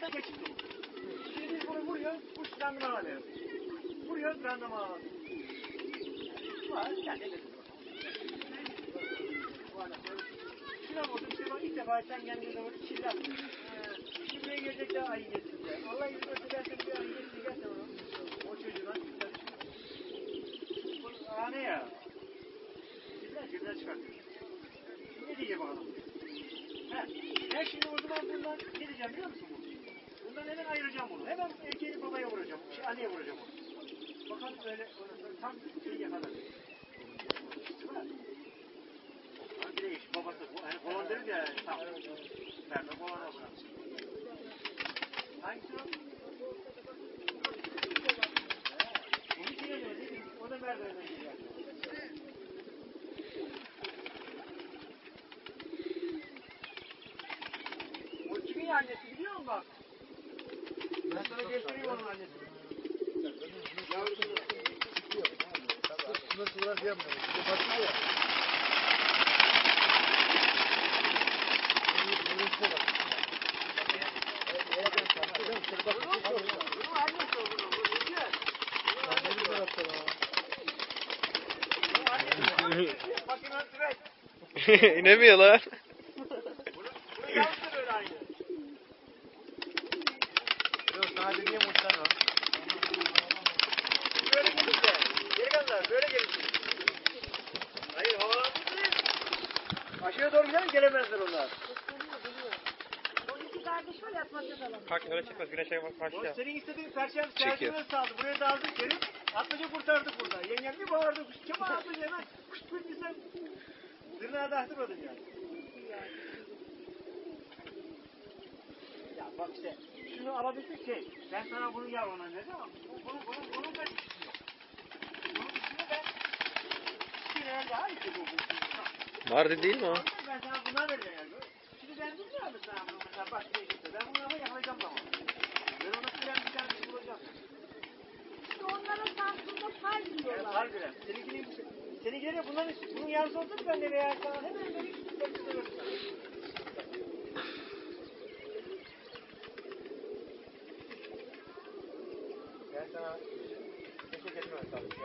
Şimdi bunu vuruyoruz, kuş randıman alıyor. Vuruyoruz, randıman alıyor. Var, sen de. Şuna vurdum, işte bak ilk defa sen kendine doğru çille attın. Şimdi gelecek de ayı geçsin de. Allah verirse ben seni bir ayı geçsin, gel sen onu. O çocuğuna bunu. Hemen erkeğini babaya vuracağım. Şey, anneye vuracağım onu. Bakalım öyle ona- tam. Değil mi? Hani bir de iş babası. Hani kovan deriz ya. Tam. Nerede kovana bırak. Hangisi o? Onu çiğnemiyor değil mi? O da merdivenden gidiyor. O kimin annesi biliyor musun bak? Ben sana göstereyim onun annesini. Nasıl uğraş yapmıyor. Bir de bakıyor ya. Bunun annesi o bunun. Bu Rüzgar. Bunun annesi o. Bunun annesi o. Bakın nasıl evet. İnemiyor lan. Bunun, bunun yavrusu da böyle. Böyle gelince. Delikanlılar böyle gelince. Hayır havalandı değil. Aşağıya doğru gidelim gelemezler onlar. Kardeş var yatmakta kalan. Kalk öyle çıkmaz güneşe başla. senin istediğin perşembe sergileri saldı. Buraya da aldık geri. Atmaca kurtardık burada. Yengem bir bağırdı. Kuş kim atmaca hemen. Kuş sen. Zırnağı da attırmadın yani. Bak işte. Şunu alabilsek şey. Ben sana bunu yavruna dedim ama. bu- Bunun, bunun, bunun da yok. Bunun dişini ben. Bir elde hayır bu. bu. Mardin değil mi o? Ben sana vereceğim yani. Şimdi ben bilmiyorum sana bunu mesela başka bir şey. Ben bunu ama yakalayacağım zaman. Ben ona süren bir tane bir şey bulacağım. İşte onlara Samsun'da fay Evet, diyorlar. harbiden. Seninkini, seninkine de bunların, bunun yarısı olsa ben de veya sana hemen vereyim. Hepsini veririm よろしくお願いします。